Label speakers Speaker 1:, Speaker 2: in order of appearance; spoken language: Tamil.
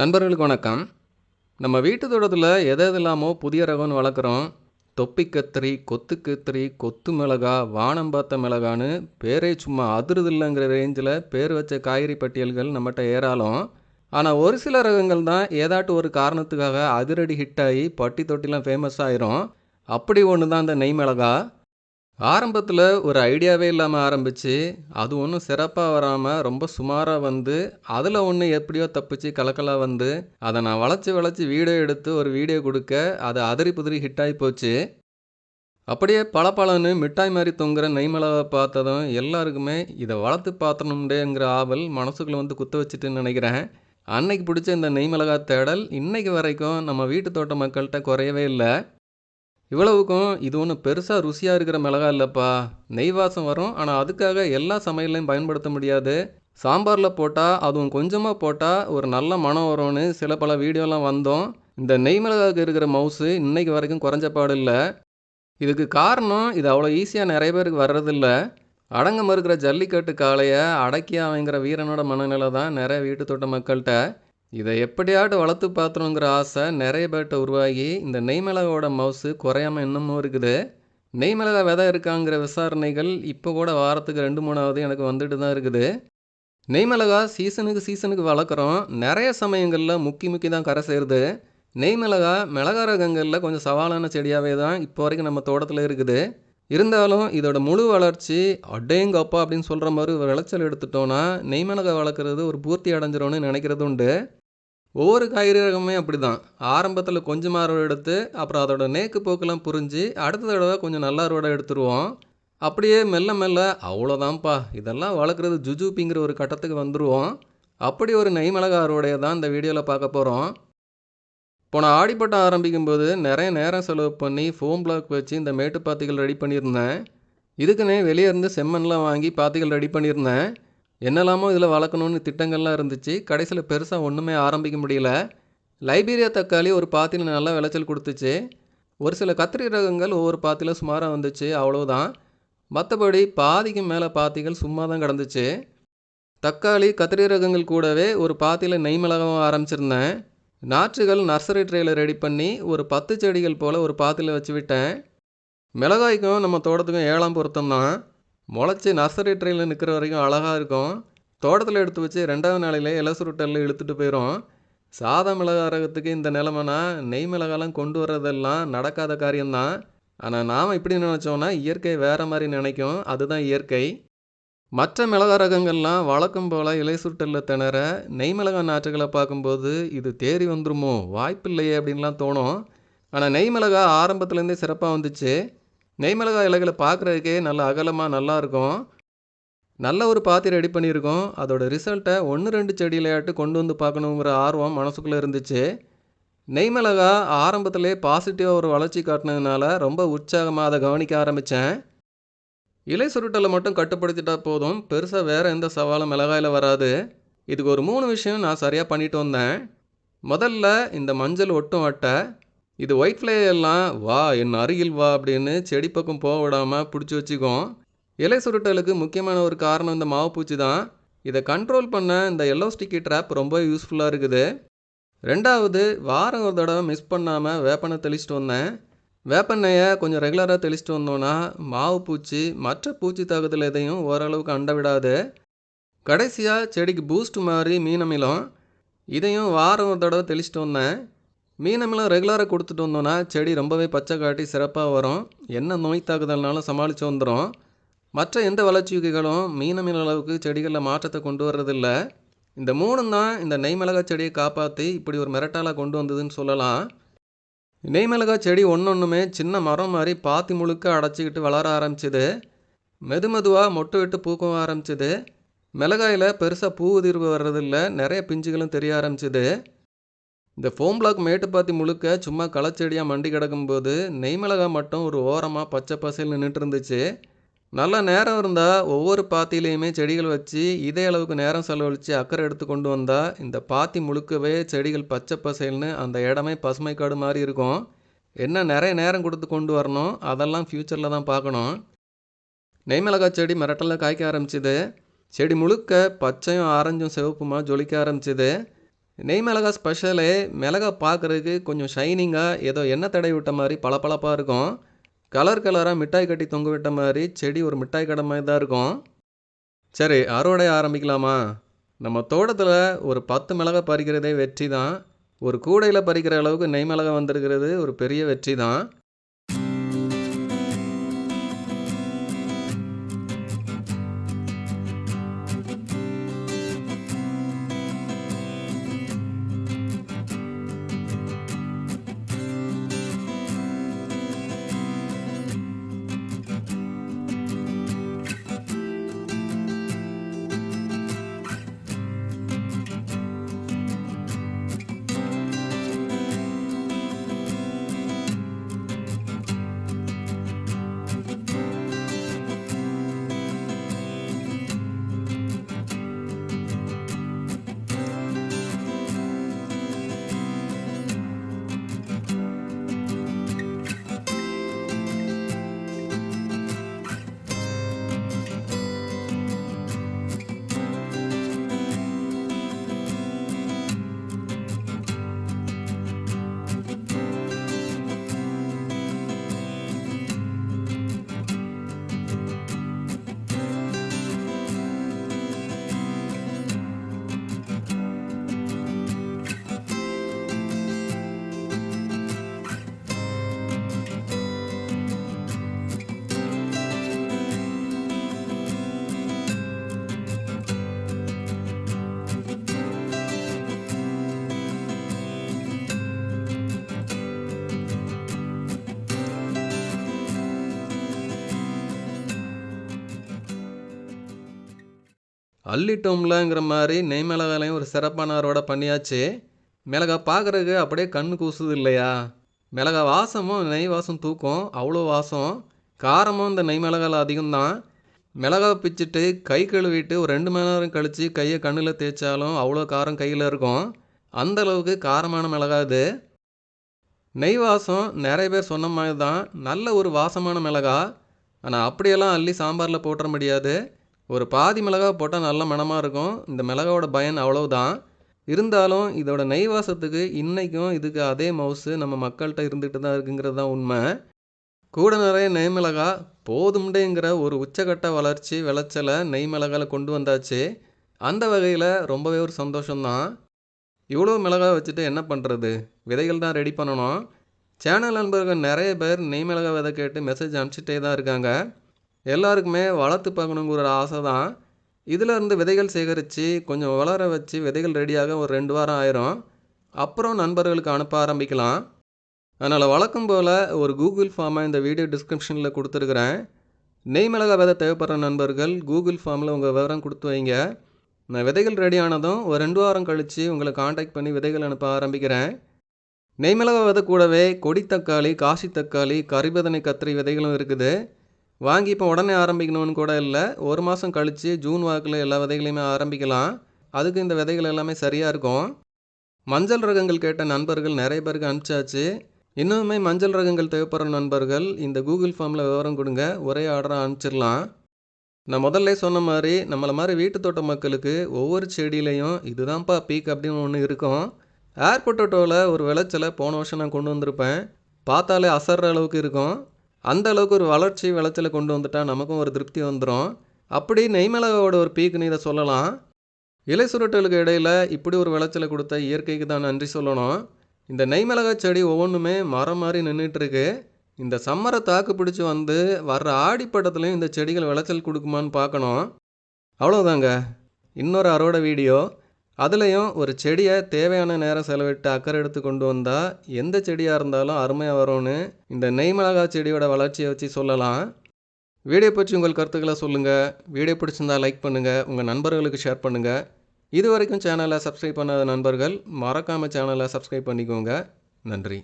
Speaker 1: நண்பர்களுக்கு வணக்கம். நம்ம வீட்டு தோட்டத்தில் எதை எதெல்லாமோ புதிய ரகம்னு வளர்க்குறோம். தொப்பி கத்திரி கொத்து கத்திரி கொத்து மிளகா வானம் பார்த்த மிளகான்னு பேரே சும்மா அதிருதில்லைங்கிற ரேஞ்சில் பேர் வச்ச காய்கறி பட்டியல்கள் நம்மகிட்ட ஏறாலும் ஆனால் ஒரு சில ரகங்கள் தான் ஏதாட்டும் ஒரு காரணத்துக்காக அதிரடி ஹிட் ஆகி பட்டி தொட்டிலாம் ஃபேமஸ் ஆயிரும். அப்படி ஒன்று தான் இந்த நெய் மிளகா. ஆரம்பத்தில் ஒரு ஐடியாவே இல்லாமல் ஆரம்பித்து அது ஒன்றும் சிறப்பாக வராமல் ரொம்ப சுமாராக வந்து அதில் ஒன்று எப்படியோ தப்பிச்சு கலக்கலாக வந்து அதை நான் வளைச்சி வளைச்சி வீடியோ எடுத்து ஒரு வீடியோ கொடுக்க அது அதிரி புதிரி ஹிட் ஆகி போச்சு. அப்படியே பளபளன்னு மிட்டாய் மாதிரி தொங்குற நெய்மலவை பார்த்ததும் எல்லாருக்குமே இதை வளர்த்து பார்த்தணும்டேங்கிற ஆவல் மனசுக்குள்ளே வந்து குத்த வச்சுட்டுன்னு நினைக்கிறேன். அன்னைக்கு பிடிச்ச இந்த நெய்மிளகா தேடல் இன்னைக்கு வரைக்கும் நம்ம வீட்டு தோட்ட மக்கள்கிட்ட குறையவே இல்லை. இவ்வளவுக்கும் இது ஒன்றும் பெருசாக ருசியாக இருக்கிற மிளகா இல்லைப்பா. நெய் வாசம் வரும். ஆனால் அதுக்காக எல்லா சமையல்லையும் பயன்படுத்த முடியாது. சாம்பாரில் போட்டால் அதுவும் கொஞ்சமாக போட்டால் ஒரு நல்ல மனம் வரும்னு சில பல வீடியோலாம் வந்தோம். இந்த நெய் மிளகாவுக்கு இருக்கிற மவுஸு இன்றைக்கு வரைக்கும் குறைஞ்ச பாடு இல்லை. இதுக்கு காரணம் இது அவ்வளோ ஈஸியாக நிறைய பேருக்கு வர்றதில்ல. அடங்க மறுக்கிற ஜல்லிக்கட்டு காளையை அடக்கி அவங்கிற வீரனோட மனநிலை தான் நிறைய வீட்டு தோட்ட மக்கள்கிட்ட. இதை எப்படியாட்டு வளர்த்து பார்த்தணுங்கிற ஆசை நிறைய பேர்கிட்ட உருவாகி இந்த நெய்மிளகோட மவுசு குறையாமல் இன்னமும் இருக்குது. நெய்மிளகா விதை இருக்காங்கிற விசாரணைகள் இப்போ கூட வாரத்துக்கு ரெண்டு மூணாவது எனக்கு வந்துட்டு தான் இருக்குது. நெய்மிளகா சீசனுக்கு சீசனுக்கு வளர்க்குறோம். நிறைய சமயங்களில் முக்கி முக்கி தான் கரை சேருது. நெய்மிளகா மிளகா ரகங்களில் கொஞ்சம் சவாலான செடியாகவே தான் இப்போ வரைக்கும் நம்ம தோட்டத்தில் இருக்குது. இருந்தாலும் இதோட முழு வளர்ச்சி அடேங்கப்பா அப்படின்னு சொல்கிற மாதிரி ஒரு விளைச்சல் எடுத்துட்டோன்னா நெய்மிளகா வளர்க்குறது ஒரு பூர்த்தி அடைஞ்சிரும்னு நினைக்கிறது உண்டு ஒவ்வொரு காய்கறி ரகமே அப்படி தான் ஆரம்பத்தில் கொஞ்சம் அறுவடை எடுத்து அப்புறம் அதோட நேக்கு போக்கெல்லாம் புரிஞ்சு அடுத்த தடவை கொஞ்சம் நல்ல அறுவடை எடுத்துருவோம். அப்படியே மெல்ல மெல்ல அவ்வளோதான்ப்பா இதெல்லாம் வளர்க்குறது ஜுஜூப்பிங்கிற ஒரு கட்டத்துக்கு வந்துடுவோம் அப்படி ஒரு நெய்மிளகா அறுவடையை தான் இந்த வீடியோவில் பார்க்க போகிறோம் போன ஆடிப்பட்டம் ஆரம்பிக்கும்போது நிறைய நேரம் செலவு பண்ணி ஃபோம் பிளாக் வச்சு இந்த மேட்டு பாத்திகள் ரெடி பண்ணியிருந்தேன். இதுக்குன்னே வெளியே இருந்து செம்மண்லாம் வாங்கி பாத்திகள் ரெடி பண்ணியிருந்தேன். என்னெல்லாமோ இதில் வளர்க்கணுன்னு திட்டங்கள்லாம் இருந்துச்சு. கடைசியில் பெருசாக ஒன்றுமே ஆரம்பிக்க முடியல. லைபீரியா தக்காளி ஒரு பாத்தியில் நல்லா விளைச்சல் கொடுத்துச்சு. ஒரு சில கத்திரி ரகங்கள் ஒவ்வொரு பாத்தியில் சுமாராக வந்துச்சு அவ்வளோதான் மற்றபடி பாதிக்கு மேலே பாத்திகள் சும்மா தான் கிடந்துச்சு. தக்காளி கத்திரி ரகங்கள் கூடவே ஒரு பாத்தியில் நெய் மிளகாவும் ஆரம்பிச்சிருந்தேன். நாற்றுகள் நர்சரி ட்ரேயில் ரெடி பண்ணி ஒரு பத்து செடிகள் போல் ஒரு பாத்தியில் வச்சு விட்டேன். மிளகாய்க்கும் நம்ம தோட்டத்துக்கும் ஏழாம் பொருத்தம் தான் முளைச்சி நர்சரி ட்ரேயில் நிற்கிற வரைக்கும் அழகாக இருக்கும். தோட்டத்தில் எடுத்து வச்சு ரெண்டாவது நாளையிலே இலை சுருட்டலில் இழுத்துட்டு போயிடும் சாதா மிளகா ரகத்துக்கு இந்த நிலமைனா நெய் மிளகாலாம் கொண்டு வர்றதெல்லாம் நடக்காத காரியம்தான். ஆனால் நாம் இப்படி நினச்சோன்னா இயற்கை வேறு மாதிரி நினைக்கும். அதுதான் இயற்கை. மற்ற மிளகா ரகங்கள்லாம் வழக்கம் போல் இலை சுருட்டலில் திணற நெய் மிளகா நாற்றுகளை பார்க்கும்போது இது தேறி வந்துருமோ? வாய்ப்பில்லையே அப்படின்லாம் தோணும். ஆனால் நெய் மிளகா ஆரம்பத்துலேருந்தே சிறப்பாக வந்துச்சு. நெய் மிளகா இலைகளை பார்க்குறதுக்கே நல்ல அகலமாக நல்லா இருக்கும். நல்ல ஒரு பாத்தி ரெடி பண்ணியிருக்கோம். அதோட ரிசல்ட்டை ஒன்று ரெண்டு செடியிலையாட்டு கொண்டு வந்து பார்க்கணுங்கிற ஆர்வம் மனசுக்குள்ளே இருந்துச்சு. நெய்மிளகா ஆரம்பத்திலே பாசிட்டிவாக ஒரு வளர்ச்சி காட்டினதுனால ரொம்ப உற்சாகமாக அதை கவனிக்க ஆரம்பித்தேன் இலை சுருட்டலை மட்டும் கட்டுப்படுத்திட்டா போதும். பெருசாக வேறு எந்த சவாலும் மிளகாயில் வராது. இதுக்கு ஒரு மூணு விஷயம் நான் சரியாக பண்ணிட்டு வந்தேன். முதல்ல இந்த மஞ்சள் ஒட்டும் அட்டை இது ஒயிட் ஃப்ளை எல்லாம் வா என் அருகில் வா அப்படின்னு செடி பக்கம் போக விடாமல் பிடிச்சி வச்சுக்கும். இலை சுருட்டலுக்கு முக்கியமான ஒரு காரணம் இந்த மாவு பூச்சி தான். இதை கண்ட்ரோல் பண்ண இந்த எல்லோ ஸ்டிக்கி ட்ராப் ரொம்ப யூஸ்ஃபுல்லாக இருக்குது. ரெண்டாவது வாரம் ஒரு தடவை மிஸ் பண்ணாமல் வேப்பனை தெளிச்சிட்டு வந்தேன். வேப்பெண்ணெயை கொஞ்சம் ரெகுலராக தெளிச்சிட்டு வந்தோன்னா மாவு பூச்சி மற்ற பூச்சி தாக்குதல் எதையும் ஓரளவுக்கு அண்ட விடாது. கடைசியாக செடிக்கு பூஸ்ட் மாதிரி மீனமிலம் இதையும் வாரம் ஒரு தடவை தெளிச்சிட்டு வந்தேன். மீனமெல்லாம் ரெகுலராக கொடுத்துட்டு வந்தோன்னா செடி ரொம்பவே பச்சை காட்டி சிறப்பாக வரும். என்ன நோய் தாக்குதல்னாலும் சமாளித்து வந்துடும் மற்ற எந்த வளர்ச்சிகளும் மீனமில அளவுக்கு செடிகளில் மாற்றத்தை கொண்டு வர்றதில்ல. இந்த மூணும் தான் இந்த நெய்மிளகா செடியை காப்பாற்றி இப்படி ஒரு மிரட்டாலாக கொண்டு வந்ததுன்னு சொல்லலாம். நெய்மிளகா செடி ஒன்று ஒன்றுமே சின்ன மரம் மாதிரி பாத்தி முழுக்க அடைச்சிக்கிட்டு வளர ஆரம்பிச்சிது. மெது மெதுவாக மொட்டு விட்டு பூக்கவும் ஆரம்பிச்சிது. மிளகாயில் பெருசாக பூ உதிர்வு வர்றதில்ல. நிறைய பிஞ்சுகளும் தெரிய ஆரம்பிச்சிது. இந்த ஃபோம் பிளாக் மேட்டுப்பாத்தி முழுக்க சும்மா களைச்செடியாக மண்டி கிடக்கும்போது நெய் மட்டும் ஒரு ஓரமாக பச்சை பசையில் நின்றுட்டு இருந்துச்சு நல்ல நேரம் இருந்தால் ஒவ்வொரு பாத்திலையுமே செடிகள் வச்சு இதே அளவுக்கு நேரம் செலவழித்து அக்கறை எடுத்து கொண்டு வந்தால் இந்த பாத்தி முழுக்கவே செடிகள் பச்சை பசைல்னு அந்த இடமே பசுமை காடு மாதிரி இருக்கும். என்ன நிறைய நேரம் கொடுத்து கொண்டு வரணும் அதெல்லாம் ஃப்யூச்சரில் தான் பார்க்கணும். நெய்மிளகாய் செடி மிரட்டலில் காய்க்க ஆரம்பிச்சிது. செடி முழுக்க பச்சையும் ஆரஞ்சும் சிவப்புமா ஜொலிக்க ஆரம்பிச்சிது. நெய் மிளகா ஸ்பெஷலே மிளகா பார்க்குறதுக்கு கொஞ்சம் ஷைனிங்காக ஏதோ எண்ணெய் தடவி விட்ட மாதிரி பளபளப்பாக இருக்கும். கலர் கலராக மிட்டாய் கட்டி தொங்க விட்ட மாதிரி செடி ஒரு மிட்டாய் கடை மாதிரி தான் இருக்கும். சரி அறுவடை ஆரம்பிக்கலாமா? நம்ம தோட்டத்தில் ஒரு பத்து மிளகா பறிக்கிறதே வெற்றி தான். ஒரு கூடையில் பறிக்கிற அளவுக்கு நெய் மிளகா வந்திருக்கிறது ஒரு பெரிய வெற்றி தான். அள்ளிட்டோம்லங்கிற மாதிரி நெய் மிளகாலையும் ஒரு சிறப்பான அறுவடை பண்ணியாச்சு. மிளகா பார்க்குறதுக்கு அப்படியே கண் கூசுது இல்லையா? மிளகா வாசமும் நெய் வாசம் தூக்கும். அவ்வளோ வாசம். காரமும் இந்த நெய் மிளகாயில் அதிகம்தான். மிளகா பிச்சுட்டு கை கழுவிட்டு ஒரு ரெண்டு மணி நேரம் கழித்து கையை கண்ணில் தேய்ச்சாலும் அவ்வளோ காரம் கையில் இருக்கும். அந்த அளவுக்கு காரமான மிளகா இது. நெய் வாசம் நிறைய பேர் சொன்ன மாதிரி தான் நல்ல ஒரு வாசமான மிளகா. ஆனால் அப்படியெல்லாம் அள்ளி சாம்பாரில் போட்டுற முடியாது. ஒரு பாதி மிளகா போட்டால் நல்ல மணமாக இருக்கும். இந்த மிளகாவோட பயன் அவ்வளவுதான். இருந்தாலும் இதோட நெய் வாசத்துக்கு இன்றைக்கும் இதுக்கு அதே மவுசு நம்ம மக்கள்கிட்ட இருந்துகிட்டு தான் இருக்குங்கிறது தான் உண்மை. கூட நிறைய நெய் மிளகா போதும்டேங்கிற ஒரு உச்சகட்ட வளர்ச்சி விளைச்சலை நெய் மிளகால கொண்டு வந்தாச்சு. அந்த வகையில் ரொம்பவே ஒரு சந்தோஷம்தான் இவ்வளோ மிளகா வச்சுட்டு என்ன பண்ணுறது விதைகள் தான் ரெடி பண்ணணும். சேனல் நண்பர்கள் நிறைய பேர் நெய் மிளகா விதை கேட்டு மெசேஜ் அனுப்பிச்சிட்டே தான் இருக்காங்க. எல்லாருக்குமே வளர்த்து பார்க்கணுங்கிற ஒரு ஆசை தான். இதுலேருந்து விதைகள் சேகரித்து கொஞ்சம் வளர வச்சு விதைகள் ரெடியாக ஒரு ரெண்டு வாரம் ஆயிரும். அப்புறம் நண்பர்களுக்கு அனுப்ப ஆரம்பிக்கலாம். அதனால் வழக்கம் போல் ஒரு கூகுள் ஃபார்மை இந்த வீடியோ டிஸ்கிரிப்ஷனில் கொடுத்துருக்குறேன். நெய் மிளகா விதை தேவைப்படுற நண்பர்கள் கூகுள் ஃபார்மில் உங்கள் விவரம் கொடுத்து வைங்க. நான் விதைகள் ரெடி ஆனதும் ஒரு ரெண்டு வாரம் கழித்து உங்களை காண்டாக்ட் பண்ணி விதைகள் அனுப்ப ஆரம்பிக்கிறேன். நெய் மிளகா விதை கூடவே கொடி தக்காளி காசி தக்காளி கரிபதனை கத்திரி விதைகளும் இருக்குது. வாங்கி இப்போ உடனே ஆரம்பிக்கணும்னு கூட இல்லை. ஒரு மாதம் கழித்து ஜூன் வாக்கில் எல்லா விதைகளையுமே ஆரம்பிக்கலாம். அதுக்கு இந்த விதைகள் எல்லாமே சரியாக இருக்கும். மஞ்சள் ரகங்கள் கேட்ட நண்பர்கள் நிறைய பேருக்கு அனுப்பிச்சாச்சு. இன்னுமே மஞ்சள் ரகங்கள் தேவைப்படுற நண்பர்கள் இந்த கூகுள் ஃபார்மில் விவரம் கொடுங்க. ஒரே ஆர்டராக அனுப்பிச்சிடலாம். நான் முதல்ல சொன்ன மாதிரி நம்மளை மாதிரி வீட்டு தோட்ட மக்களுக்கு ஒவ்வொரு செடியிலையும் இதுதான்ப்பா பீக் அப்படின்னு ஒன்று இருக்கும். ஏர் பொட்டோட்டோவில் ஒரு விளைச்சலை போன வருஷம் நான் கொண்டு வந்திருப்பேன். பார்த்தாலே அசர்ற அளவுக்கு இருக்கும். அந்த அளவுக்கு ஒரு வளர்ச்சி விளைச்சலை கொண்டு வந்துட்டால் நமக்கும் ஒரு திருப்தி வந்துடும் அப்படி நெய்மலகோட ஒரு பீக்குன்னு இதை சொல்லலாம். இலை சுருட்டலுக்கு இடையில் இப்படி ஒரு விளைச்சலை கொடுத்த இயற்கைக்கு தான் நன்றி சொல்லணும். இந்த நெய்மிளகா செடி ஒவ்வொன்றுமே மரம் மாதிரி நின்றுட்டுருக்கு இந்த சம்மரை தாக்கு பிடிச்சி வந்து வர்ற ஆடிப்பட்டத்துலேயும் இந்த செடிகள் விளைச்சல் கொடுக்குமான்னு பார்க்கணும். அவ்வளோதாங்க இன்னொரு அறுவடை வீடியோ. அதுலேயும் ஒரு செடியை தேவையான நேரம் செலவிட்டு அக்கறை எடுத்து கொண்டு வந்தால் எந்த செடியாக இருந்தாலும் அருமையாக வரும்னு இந்த நெய் செடியோட வளர்ச்சியை வச்சு சொல்லலாம். வீடியோ பற்றி உங்கள் கருத்துக்களை சொல்லுங்கள் வீடியோ பிடிச்சிருந்தால் லைக் பண்ணுங்கள் உங்கள் நண்பர்களுக்கு ஷேர் பண்ணுங்கள் இது வரைக்கும் சேனலை சப்ஸ்கிரைப் பண்ணாத நண்பர்கள் மறக்காமல் சேனலை சப்ஸ்கிரைப் பண்ணிக்கோங்க. நன்றி.